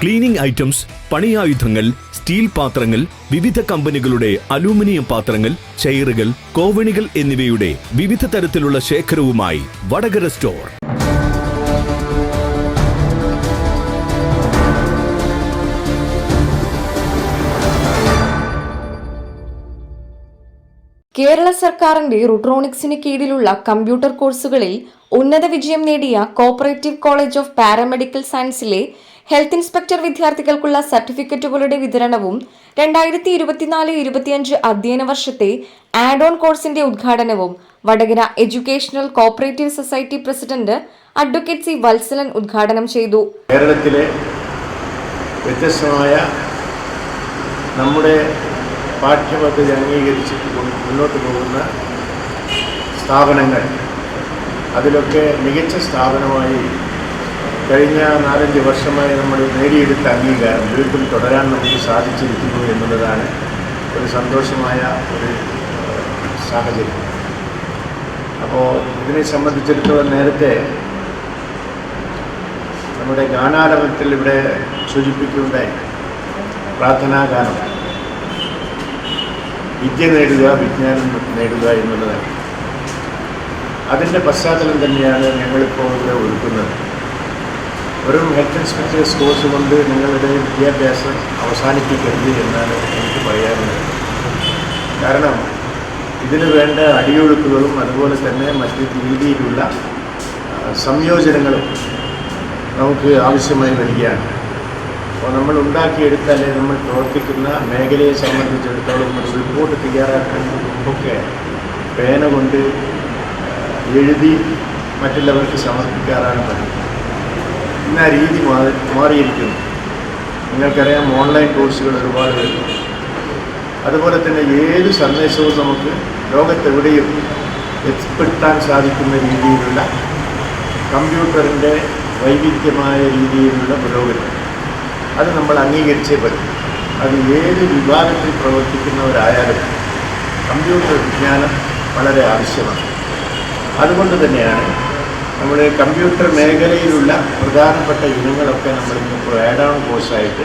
Cleaning items പണിയായുധങ്ങൾ steel പാത്രങ്ങൾ വിവിധ കമ്പനികളുടെ അലൂമിനിയം പാത്രങ്ങൾ ചെയറുകൾ കോവണികൾ എന്നിവയുടെ വിവിധ തരത്തിലുള്ള ശേഖരവുമായി വടകര സ്റ്റോർ. കേരള സർക്കാരിന്റെ റുട്രോണിക്സിന് കീഴിലുള്ള കമ്പ്യൂട്ടർ കോഴ്സുകളിൽ ഉന്നത വിജയം നേടിയ കോപ്പറേറ്റീവ് കോളേജ് ഓഫ് പാരാമെഡിക്കൽ സയൻസിലെ ഹെൽത്ത് ഇൻസ്പെക്ടർ വിദ്യാർത്ഥികൾക്കുള്ള സർട്ടിഫിക്കറ്റുകളുടെ വിതരണവും രണ്ടായിരത്തി ഇരുപത്തിനാല് ഇരുപത്തിയഞ്ച് അധ്യയന വർഷത്തെ ആഡ് ഓൺ കോഴ്സിന്റെ ഉദ്ഘാടനവും Vadakara educational cooperative society president advocate C Valsalan ഉദ്ഘാടനം ചെയ്തു. കേരളത്തിലെ വ്യത്യസ്തമായ നമ്മുടെ പാഠ്യപദ്ധതി അംഗീകരിച്ച് മുന്നോട്ട് പോകുന്ന സ്ഥാപനങ്ങൾ അതിലൊക്കെ മികച്ച സ്ഥാപനമായി കഴിഞ്ഞ നാലഞ്ച് വർഷമായി നമ്മൾ നേടിയെടുത്ത അംഗീകാരം വീണ്ടും തുടരാൻ നമുക്ക് സാധിച്ചിരിക്കുന്നു എന്നുള്ളതാണ് ഒരു സന്തോഷമായ ഒരു സാഹചര്യം. അപ്പോൾ ഇതിനെ സംബന്ധിച്ചിടത്തോളം നേരത്തെ നമ്മുടെ ഗാനാരംഭത്തിൽ ഇവിടെ സൂചിപ്പിക്കുകയുണ്ടായി പ്രാർത്ഥനാഗാനം വിദ്യ നേടുക വിജ്ഞാനം നേടുക എന്നുള്ളതാണ്. അതിന്റെ പശ്ചാത്തലം തന്നെയാണ് ഞങ്ങളിപ്പോൾ ഇവിടെ ഒരുക്കുന്നത്. വെറും ഹെൽത്ത് ഇൻസ്പെക്ടർ കോഴ്സ് കൊണ്ട് നിങ്ങളുടെ വിദ്യാഭ്യാസം അവസാനിപ്പിക്കരുത് എന്നാണ് എനിക്ക് പറയാനുള്ളത്. കാരണം ഇതിന് വേണ്ട അടിയൊഴുക്കുകളും അതുപോലെ തന്നെ മറ്റു രീതിയിലുള്ള സംയോജനങ്ങളും നമുക്ക് ആവശ്യമായി വരികയാണ്. അപ്പോൾ നമ്മൾ ഉണ്ടാക്കിയെടുത്ത നമ്മൾ പ്രവർത്തിക്കുന്ന മേഖലയെ സംബന്ധിച്ചിടത്തോളം ഒരു റിപ്പോർട്ട് തയ്യാറാക്കുന്നതിന് മുമ്പൊക്കെ പേന കൊണ്ട് എഴുതി മറ്റുള്ളവർക്ക് സമർപ്പിക്കാറാണ് പതിവ്. ഇന്ന് ആ രീതി മാറി മാറിയിരിക്കുന്നു. നിങ്ങൾക്കറിയാം ഓൺലൈൻ കോഴ്സുകൾ ഒരുപാട് വരുന്നു. അതുപോലെ തന്നെ ഏത് സന്ദേശവും നമുക്ക് ലോകത്തെവിടെയും എത്തിപ്പെടുത്താൻ സാധിക്കുന്ന രീതിയിലുള്ള കമ്പ്യൂട്ടറിന്റെ വൈവിധ്യമായ രീതിയിലുള്ള പുരോഗതി. അത് നമ്മൾ അംഗീകരിച്ചേ പറ്റും. അത് ഏത് വിഭാഗത്തിൽ പ്രവർത്തിക്കുന്നവരായാലും കമ്പ്യൂട്ടർ വിജ്ഞാനം വളരെ ആവശ്യമാണ്. അതുകൊണ്ട് തന്നെയാണ് നമ്മൾ കമ്പ്യൂട്ടർ മേഖലയിലുള്ള പ്രധാനപ്പെട്ട ഇനങ്ങളൊക്കെ നമ്മൾ ഇപ്പോൾ ആഡ് ഓൺ കോഴ്സായിട്ട്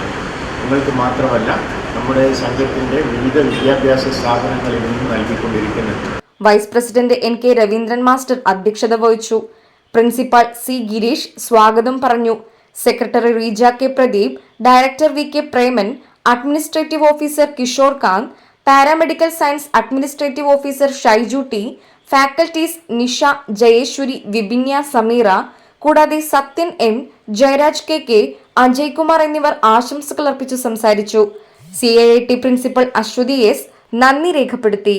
നിങ്ങൾക്ക് മാത്രമല്ല നമ്മുടെ സംഘത്തിന്റെ വിവിധ വിദ്യാഭ്യാസ സ്ഥാപനങ്ങളിൽ നിന്നും നൽകിക്കൊണ്ടിരിക്കുന്നുണ്ട് vice president N K Raveendran master അധ്യക്ഷത വഹിച്ചു. പ്രിൻസിപ്പാൾ സി ഗിരീഷ് സ്വാഗതം പറഞ്ഞു. Secretary Reeja K Pradeep director V K Preman administrative officer Kishore Kanth paramedical science administrative officer Shaiju T faculties Nisha Jayeswari Vibhinya Sameera കൂടാതെ Sathyan M Jayaraj K K Ajay Kumar എന്നിവർ ആശംസകൾ അർപ്പിച്ചു സംസാരിച്ചു. C I T principal Aswathy S നന്ദി രേഖപ്പെടുത്തി.